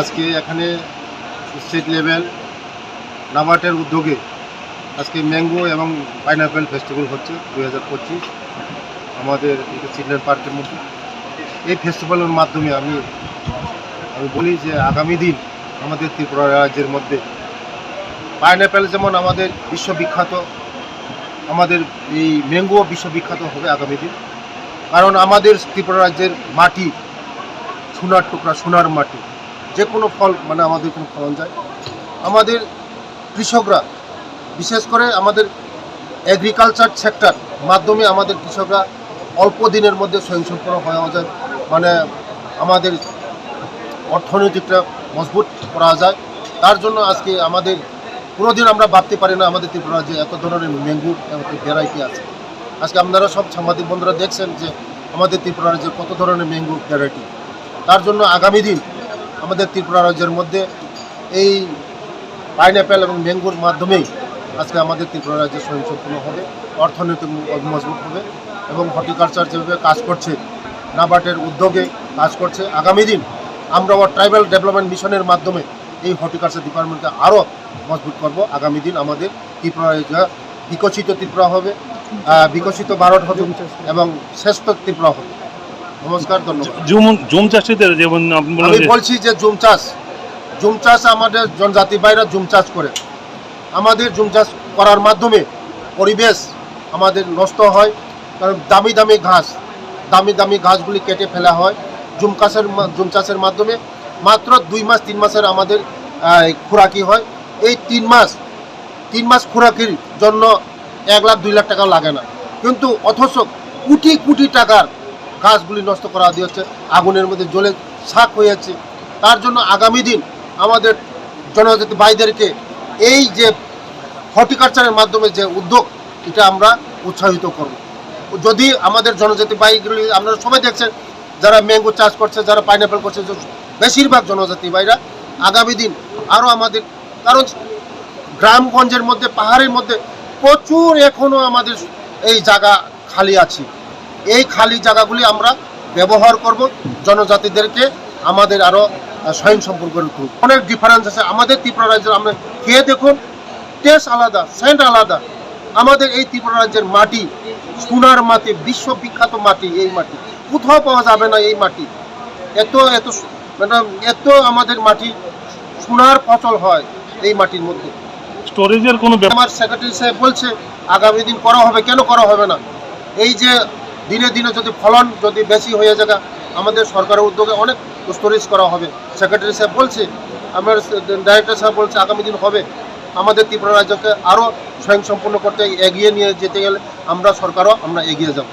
আজকে এখানে state level নাবার্টের উদ্যোগে আজকে ম্যাঙ্গো এবং পাইনাপেল ফেস্টিভ্যাল হচ্ছে দুই হাজার পঁচিশ। আমাদের চিলড্রেন পার্কের মধ্যে। এই ফেস্টিভ্যালের মাধ্যমে আমি আমি বলি যে আগামী দিন আমাদের ত্রিপুরা রাজ্যের মধ্যে পাইনাপেল যেমন আমাদের বিশ্ববিখ্যাত, আমাদের এই ম্যাঙ্গো বিশ্ববিখ্যাত হবে আগামী দিন। কারণ আমাদের ত্রিপুরা রাজ্যের মাটি, সোনার টুকরা, সোনার মাটি। যে কোনো ফল মানে আমাদের কোনো ফলন যায়। আমাদের কৃষকরা, বিশেষ করে আমাদের এগ্রিকালচার সেক্টর মাধ্যমে আমাদের কৃষকরা অল্প দিনের মধ্যে স্বয়ংসম্পূর্ণ হওয়া যায়। মানে আমাদের অর্থনৈতিকটা মজবুত করা যায়। তার জন্য আজকে আমাদের, কোনোদিন আমরা ভাবতে পারি না আমাদের ত্রিপুরা যে এত ধরনের ম্যাঙ্গো ভ্যারাইটি আছে। আজকে আপনারা সব সাংবাদিক বন্ধুরা দেখছেন যে আমাদের ত্রিপুরা রাজ্যে কত ধরনের ম্যাঙ্গো ভ্যারাইটি। তার জন্য আগামী দিন আমাদের ত্রিপুরা রাজ্যের মধ্যে এই পাইনঅ্যাপেল এবং ম্যাঙ্গোর মাধ্যমেই আজকে আমাদের ত্রিপুরা রাজ্য স্বয়ংসম্পূর্ণ হবে, অর্থনৈতিক মজবুত হবে এবং হর্টিকালচার যেভাবে কাজ করছে, নাবার্ডের উদ্যোগে কাজ করছে, আগামী দিন আমরা ট্রাইবাল ডেভেলপমেন্ট মিশনের মাধ্যমে এই হর্টিকালচার ডিপার্টমেন্টকে আরও মজবুত করব। আগামী দিন আমাদের ত্রিপুরা রাজ্য বিকশিত ত্রিপুরা হবে বিকশিত ভারত হবে এবং শ্রেষ্ঠ ত্রিপুরা হবে। নমস্কার ধন্যবাদ। জুম জুম চাষিদের যেমন আমি বলছি যে জুম চাষ জুম চাষ আমাদের জনজাতি ভাইরা জুম চাষ করে। আমাদের জুম চাষ করার মাধ্যমে পরিবেশ আমাদের নষ্ট হয় কারণ দামি দামি ঘাস দামি দামি ঘাসগুলি কেটে ফেলা হয়। জুম চাষের জুম চাষের মাধ্যমে মাত্র দুই মাস তিন মাসের আমাদের খোরাকি হয়। এই তিন মাস তিন মাস খোরাকির জন্য এক লাখ দুই লাখ টাকা লাগে না। কিন্তু অথচ কোটি কোটি টাকার গাছগুলি নষ্ট করা দিয়েছে আগুনের মধ্যে জ্বলে শাক হয়ে যাচ্ছে। তার জন্য আগামী দিন আমাদের জনজাতি ভাইদেরকে এই যে হর্টিকালচারের মাধ্যমে যে উদ্যোগ, এটা আমরা উৎসাহিত করব। যদি আমাদের জনজাতি ভাইগুলি, আপনারা সবাই দেখছেন, যারা ম্যাঙ্গো চাষ করছে, যারা পাইনাপেল করছে বেশিরভাগ জনজাতি ভাইরা, আগামী দিন আরও আমাদের, কারণ গ্রামগঞ্জের মধ্যে, পাহাড়ের মধ্যে প্রচুর এখনও আমাদের এই জায়গা খালি আছে। এই খালি জায়গাগুলি আমরা ব্যবহার করব। জনজাতিদেরকে আমাদের আরও স্বয়ং সম্পর্ক অনেক ডিফারেন্স আছে। আমাদের ত্রিপুরা রাজ্যের আমরা খেয়ে দেখুন টেস্ট আলাদা সেন্ট আলাদা। আমাদের এই ত্রিপুরা রাজ্যের মাটি সোনার মাটি বিশ্ববিখ্যাত মাটি এই মাটি। কোথাও পাওয়া যাবে না এই মাটি। এত এত মানে এত আমাদের মাটি সোনার ফসল হয় এই মাটির মধ্যে। স্টোরেজের কোনো আমার সেক্রেটারি সাহেব বলছে আগামী দিন করা হবে কেন করা হবে না? এই যে দিনে দিনে যদি ফলন যদি বেশি হয়ে যায় আমাদের সরকারের উদ্যোগে অনেক স্টোরেজ করা হবে। সেক্রেটারি সাহেব বলছে, আমার ডাইরেক্টর সাহেব বলছে, আগামী দিন হবে। আমাদের ত্রিপুরা রাজ্যকে আরও স্বয়ংসম্পূর্ণ করতে এগিয়ে নিয়ে যেতে গেলে আমরা সরকারও আমরা এগিয়ে যাব।